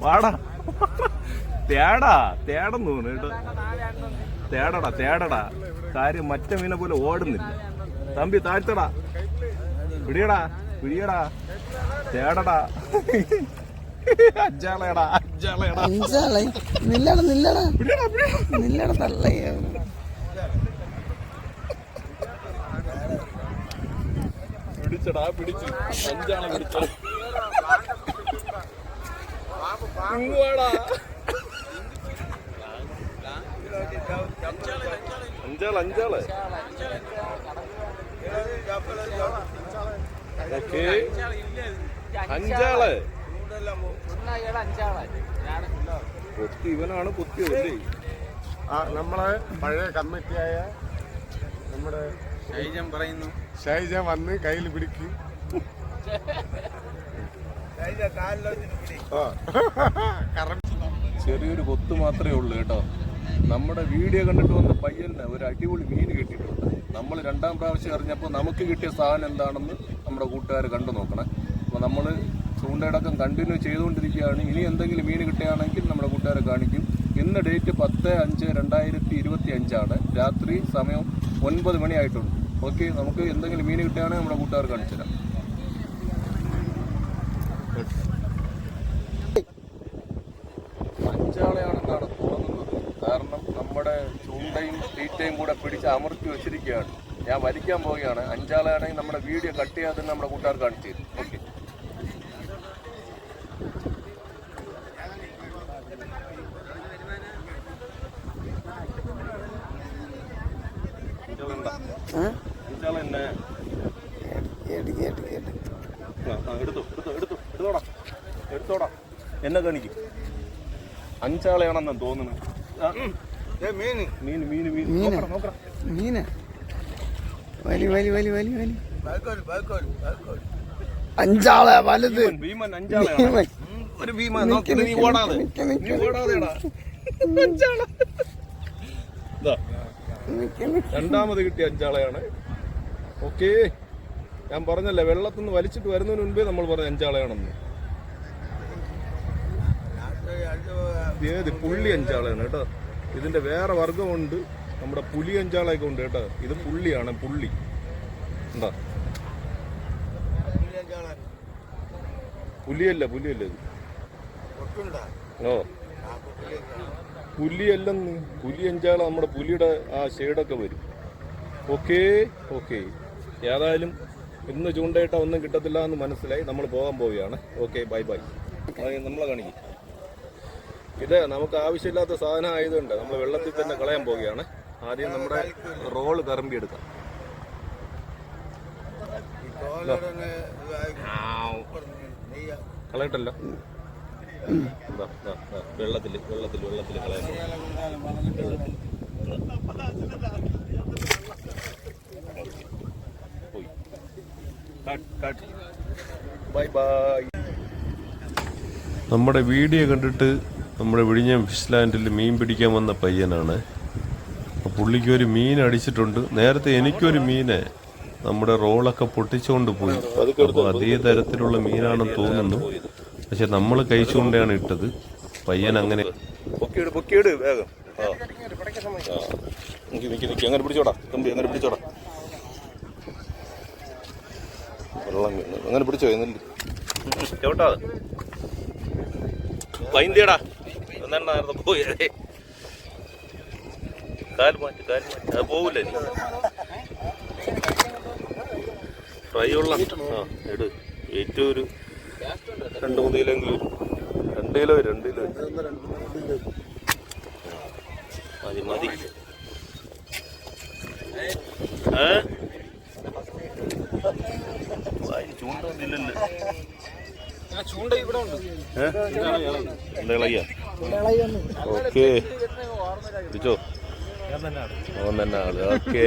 വാടാ. തേടാ തേടെന്ന് തോന്നുന്നു കേട്ടോ. തേടടാ തേടടാ. കാര്യം മറ്റേ മീനെ പോലെ ഓടുന്നില്ല. തമ്പി താഴ്ത്തടാ. പിടിയടാ പിടിയടാ. തേടടാ. അഞ്ചാളെ. നില്ലട നില്ലട. നില്ലട പിടിച്ചടാ പിടിച്ചു. അഞ്ചാളെ പിടിച്ചോ. ഇങ്ങുവാടാ. അഞ്ചാൾ അഞ്ചാൾ. ഓക്കേ. അഞ്ചാൾ. കുത്തി ഇവനാണ് കുത്തിയതല്ലേ ആ നമ്മളെ പഴയ കമ്മിറ്റിയായ നമ്മുടെ ഷൈജം പറയുന്നു. ഷൈജ വന്ന് കയ്യിൽ പിടിക്കും. ചെറിയൊരു കൊത്ത് മാത്രമേ ഉള്ളൂ കേട്ടോ. നമ്മുടെ വീഡിയോ കണ്ടിട്ട് വന്ന പയ്യന് ഒരു അടിപൊളി മീൻ കിട്ടിയിട്ടുണ്ട്. നമ്മൾ രണ്ടാം പ്രാവശ്യം അറിഞ്ഞപ്പോൾ നമുക്ക് കിട്ടിയ സാധനം എന്താണെന്ന് നമ്മുടെ കൂട്ടുകാർ കണ്ടു നോക്കണം. അപ്പോൾ നമ്മൾ ചൂണ്ടയടക്കം കണ്ടിന്യൂ ചെയ്തുകൊണ്ടിരിക്കുകയാണ്. ഇനി എന്തെങ്കിലും മീൻ കിട്ടുകയാണെങ്കിൽ നമ്മുടെ കൂട്ടുകാരെ കാണിക്കും. ഇന്ന് ഡേറ്റ് പത്ത് അഞ്ച് രണ്ടായിരത്തി ഇരുപത്തി അഞ്ചാണ് രാത്രി സമയം ഒൻപത് മണിയായിട്ടുണ്ട്. ഓക്കെ നമുക്ക് എന്തെങ്കിലും മീൻ കിട്ടുകയാണെങ്കിൽ നമ്മുടെ കൂട്ടുകാർ കാണിച്ചു തരാം അഞ്ചാളെയാണെന്നാണ് തോന്നുന്നത്. കാരണം നമ്മുടെ ചൂണ്ടയും തീറ്റയും കൂടെ പിടിച്ച് അമർത്തി വെച്ചിരിക്കുകയാണ്. ഞാൻ വലിക്കാൻ പോവുകയാണ്. അഞ്ചാളെയാണെങ്കിൽ നമ്മുടെ വീഡിയോ കട്ട് ചെയ്യാതെ തന്നെ നമ്മുടെ കൂട്ടുകാർ കാണിച്ചു തരും. ഓക്കെ. കേട്ട് കേട്ട് കേട്ട്. എടുത്തോ എടുത്തോ എടുത്തോ എടുത്തോടാ എടുത്തോടാ. എന്നെ കാണിക്കും. അഞ്ചാളെയാണെന്നാ തോന്നുന്നു ആ, മീൻ മീൻ മീൻ വലി വലി വലി വലി വലി. അഞ്ചാളെ വലുത്. ഭീമൻ. ഒരു ഭീമൻ നിക്ക്, നീ ഓടാതെ. നീ ഓടാതെടാ. അഞ്ചാളെ. രണ്ടാമത് കിട്ടിയ അഞ്ചാളെയാണ്. ഓക്കേ. ഞാൻ പറഞ്ഞല്ലേ വെള്ളത്തിൽ നിന്ന് വലിച്ചിട്ട് വരുന്നതിന് മുൻപേ നമ്മൾ പറഞ്ഞു അഞ്ചാളെയാണെന്ന് ഏത് പുള്ളി അഞ്ചാളയാണ് കേട്ടോ. ഇതിന്റെ വേറെ വർഗമുണ്ട് നമ്മുടെ പുലി അഞ്ചാളൊക്കെ ഉണ്ട് കേട്ടോ. ഇത് പുള്ളിയാണ് പുള്ളി. എന്താ പുലിയല്ല പുലിയല്ല ഇത്. ഓ. പുലിയല്ലെന്ന് പുലി അഞ്ചാള നമ്മുടെ പുലിയുടെ ആ ഷെയ്ഡൊക്കെ വരും. ഓക്കേ ഓക്കേ ഏതായാലും ഇന്ന് ചൂണ്ടയിട്ട ഒന്നും കിട്ടത്തില്ല എന്ന് മനസ്സിലായി നമ്മൾ പോകാൻ പോവുകയാണ്. Okay bye bye. നമ്മളെ കാണിക്കും. ഇത് നമുക്ക് ആവശ്യമില്ലാത്ത സാധനം ആയതുകൊണ്ട് നമ്മൾ വെള്ളത്തിൽ തന്നെ കളയാൻ പോവുകയാണ്. ആദ്യം നമ്മുടെ റോൾ കറമ്പി എടുക്കാം കളയട്ടല്ലോ വെള്ളത്തിൽ വെള്ളത്തിൽ വെള്ളത്തിൽ കളയാൻ പോകും. പോയി കട്ട് കട്ട്. ബൈ ബൈ നമ്മുടെ വീഡിയോ കണ്ടിട്ട് നമ്മുടെ വിഴിഞ്ഞം ഫിഷ് ലാൻഡിൽ മീൻ പിടിക്കാൻ വന്ന പയ്യനാണ്. പുള്ളിക്കൊരു പുള്ളിക്ക് ഒരു മീൻ അടിച്ചിട്ടുണ്ട്. നേരത്തെ എനിക്കൊരു മീനെ നമ്മുടെ റോളൊക്കെ പൊട്ടിച്ചുകൊണ്ട് പോയി. അപ്പോൾ അതേ തരത്തിലുള്ള മീനാണെന്ന് തോന്നുന്നു. പക്ഷെ നമ്മൾ കഴിച്ചുകൊണ്ടാണ് ഇട്ടത്. പയ്യൻ അങ്ങനെ അങ്ങനെ പിടിച്ചോടാ. തമ്പി അങ്ങനെ പിടിച്ചോടാ. വെള്ളം വീണു. അങ്ങനെ പിടിച്ചോ എന്നില്ല ഒന്നെണ്ണ നേരത്തെ പോയേ. കാൽ മാറ്റി കാൽ മാറ്റി. അത് പോവില്ല ഉള്ള എടു. ഏറ്റവും ഒരു രണ്ട് മൂന്ന് കിലോയെങ്കിലും രണ്ട് കിലോ രണ്ട് കിലോ മതി മതി. ഏ? ചൂണ്ടൊന്നില്ലല്ലോ ചൂണ്ട ഇവിടെ ഉണ്ട്. ഇളകിയ ഓക്കെ. തന്നെ ആൾ. ഓക്കെ.